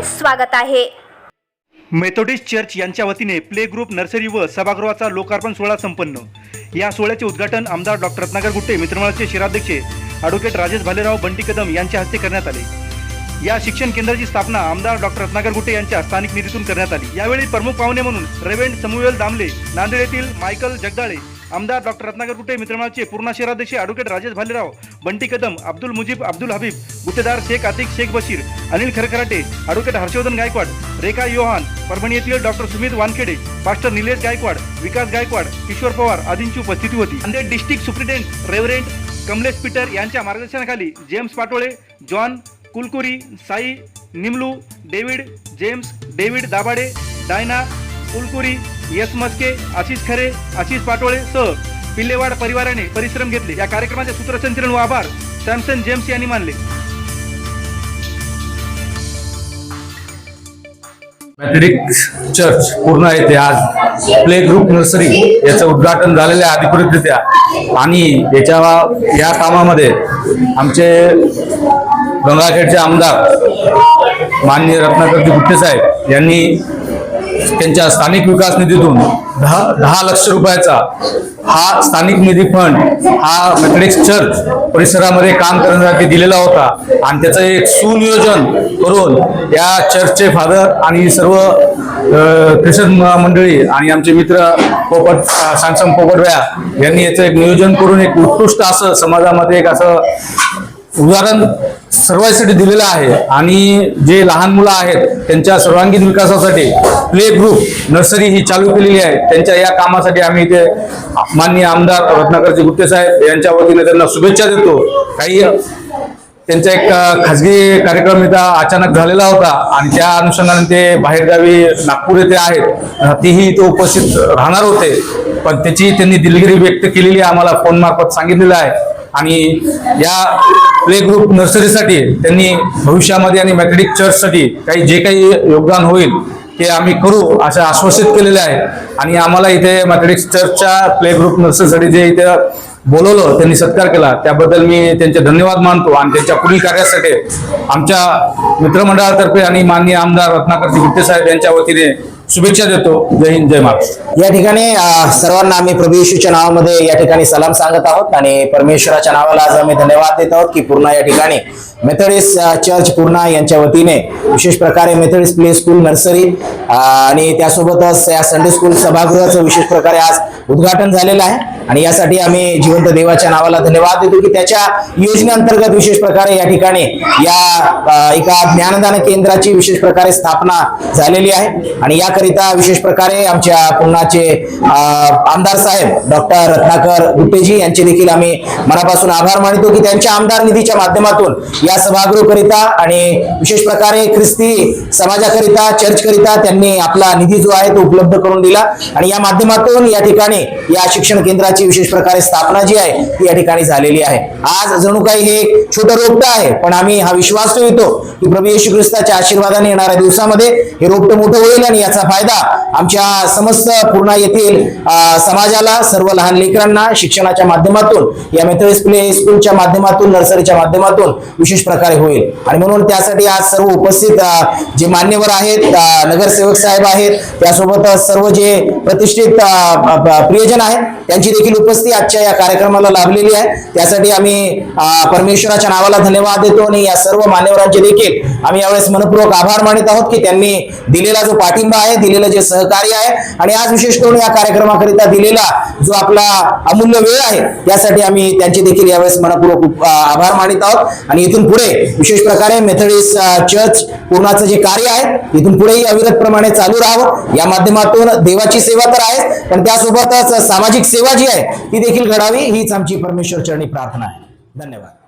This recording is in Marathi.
आपले स्वागत आहे. मेथोडिस्ट चर्च यांच्या वतीने प्ले ग्रुप नर्सरी व सभागृहाचा लोकार्पण सोहळा संपन्न. या सोहळ्याचे उद्घाटन आमदार डॉक्टर रत्नाकर गुट्टे मित्रमंडळाचे शिराध्यक्ष ॲडव्होकेट राजेश भालेराव बंटी कदम यांच्या हस्ते करण्यात आले. या शिक्षण केंद्राची स्थापना आमदार डॉक्टर रत्नाकर गुट्टे यांच्या स्थानिक निधीतून करण्यात आली. यावेळी प्रमुख पाहुणे म्हणून रेव्हेंड समुएल दामले नांदेड येथील मायकल जगदाळे आमदार डॉक्टर रत्नाकर कुटे मित्रमंडळाचे पूर्ण शहराध्यक्ष ॲडव्होकेट राजेश भालेराव बंटी कदम अब्दुल मुजीब अब्दुल हबीब गुत्तेदार शेख आतिक शेख बशीर अनिल खरखराटे ॲडव्होकेट हर्षवर्धन गायकवाड रेखा योहान परभणी येथील डॉक्टर सुमित वानखेडे पास्टर निलेश गायकवाड विकास गायकवाड किशोर पवार आदींची उपस्थिती होती. Nanded district superintendent reverend Kamlesh Peter यांच्या मार्गदर्शनाखाली James Patole John Kulkuri Sai Nimlu David James David Dabhade Diana Kulkuri yes Maske Ashish खरे आशिष पाटोळे सह पिल्लेवाड परिवाराने परिश्रम घेतले. या कार्यक्रमाचे सूत्रसंचलन व आभार. सॅमसन जेम्स यांनी मानले. मॅथेटिक्स चर्च पूर्ण येथे आज. प्ले ग्रुप नर्सरी याचं उद्घाटन झालेलं आहे अधिकृतरित्या. आणि याच्या या कामामध्ये आमचे गंगाखेडचे आमदार माननीय रत्नाकरजी गुट्टे साहेब यांनी त्यांच्या स्थानिक विकास निधीतून दहा दहा लक्ष रुपयाचा हा स्थानिक निधी फंड हा मेथडिक्स चर्च परिसरामध्ये काम करण्यासाठी दिलेला होता. आणि त्याचं एक सुनियोजन करून या चर्चचे फादर आणि सर्व ख्रिश्चन मंडळी आणि आमचे मित्र पोपट सांसम पोपटव्या यांनी याचं एक नियोजन करून एक उत्कृष्ट असं समाजामध्ये एक असं उदाहरण सर्वांसाठी दिलेलं आहे. आणि जे लहान मुलं आहेत त्यांच्या सर्वांगीण विकासासाठी प्ले ग्रुप नर्सरी ही चालू केलेली आहे. त्यांच्या या कामासाठी आम्ही इथे माननीय आमदार रत्नाकरजी गुट्टे साहेब यांच्या वतीने त्यांना शुभेच्छा देतो. काही त्यांचा एक खाजगी कार्यक्रम इथं अचानक झालेला होता आणि त्या अनुषंगाने ते बाहेरगावी नागपूर येथे आहेत. तेही इथे उपस्थित राहणार होते. पण त्याची त्यांनी दिलगिरी व्यक्त केलेली आम्हाला फोन मार्फत सांगितलेलं आहे. आणि या प्ले ग्रुप नर्सरीसाठी त्यांनी भविष्यामध्ये आणि मॅथेटिक चर्चसाठी काही जे काही योगदान होईल ते आम्ही करू असं आश्वासित केलेलं आहे. आणि आम्हाला इथे मॅथेटिक्स चर्चच्या प्ले ग्रुप नर्सरीसाठी जे इथे बोलवलं त्यांनी सत्कार केला. त्याबद्दल मी त्यांचे धन्यवाद मानतो आणि त्यांच्या पुढील कार्यासाठी आमच्या मित्रमंडळातर्फे आणि माननीय आमदार रत्नाकर गुट्टे साहेब यांच्या वतीने शुभेच्छा देतो. जय हिंद जय महाराष्ट्र. या ठिकाणी सर्वांना आम्ही प्रभू येशूच्या नावामध्ये या ठिकाणी सलाम सांगत आहोत आणि परमेश्वराच्या नावाला आज आम्ही धन्यवाद देत आहोत की पूर्ण या ठिकाणी मेथडिस्ट चर्च पूर्णा यांच्या वतीने विशेष प्रकारे मेथडिस्ट प्ले स्कूल नर्सरी आणि त्यासोबतच या संडे स्कूल सभागृहाचं विशेष प्रकारे आज उद्घाटन झालेलं आहे. आणि यासाठी आम्ही जिवंत देवाच्या नावाला धन्यवाद देतो की त्याच्या योजनेअंतर्गत विशेष प्रकारे या ठिकाणी या एका ज्ञानदान केंद्राची विशेष प्रकारे स्थापना झालेली आहे. आणि याकरिता विशेष प्रकारे आमच्या पुण्याचे आमदार साहेब डॉक्टर रत्नाकर गुट्टेजी यांचे देखील आम्ही मनापासून आभार मानतो की त्यांच्या आमदार निधीच्या माध्यमातून या सभागृहकरिता आणि विशेष प्रकारे ख्रिस्ती समाजाकरिता चर्चकरिता त्यांनी आपला निधी जो आहे तो उपलब्ध करून दिला. आणि या माध्यमातून या ठिकाणी या शिक्षण केंद्राची विशेष प्रकारे स्थापना जी आहे ती या ठिकाणी झालेली आहे. आज जणू काही हे एक छोटं रोपटं आहे पण आम्ही हा विश्वास ठेवतो की प्रभू येशू ख्रिस्ताच्या आशीर्वादाने येणाऱ्या दिवसामध्ये हे रोपटं मोठं होईल आणि याचा फायदा आमच्या समस्त पूर्णा येथील समाजाला सर्व लहान लेकरांना शिक्षणाच्या माध्यमातून या मेथडिस्ट प्ले स्कूलच्या माध्यमातून नर्सरीच्या माध्यमातून विशेष प्रकारे होईल. आणि म्हणून त्यासाठी आज सर्व उपस्थित जे मान्यवर आहेत नगरसेवक नगरसेवक साहेब आहेत. त्यासोबत सर्व जे प्रतिष्ठित प्रियजन आहेत त्यांची देखील उपस्थिती आजच्या या कार्यक्रमाला लाभलेली आहे. त्यासाठी आम्ही परमेश्वराच्या नावाला धन्यवाद देतो आणि या सर्व मान्यवरांचे देखील आम्ही यावेळेस मनपूर्वक आभार मानित आहोत की त्यांनी दिलेला जो पाठिंबा आहे दिलेलं जे सहकार्य आहे आणि आज विशेष करून या कार्यक्रमाकरिता दिलेला जो आपला अमूल्य वेळ आहे यासाठी आम्ही त्यांचे देखील यावेळेस मनपूर्वक आभार मानित आहोत. आणि इथून पुढे विशेष प्रकारे मेथडिस्ट चर्च पूर्णाचं जे कार्य आहे इथून पुढेही अविरतप्रमाणे चालू राहावं. या माध्यमातून देवाची सेवा तर आहे पण त्यासोबतच सामाजिक सेवा जी आहे ती देखील घडावी. हीच आमची परमेश्वर चरणी प्रार्थना आहे. धन्यवाद.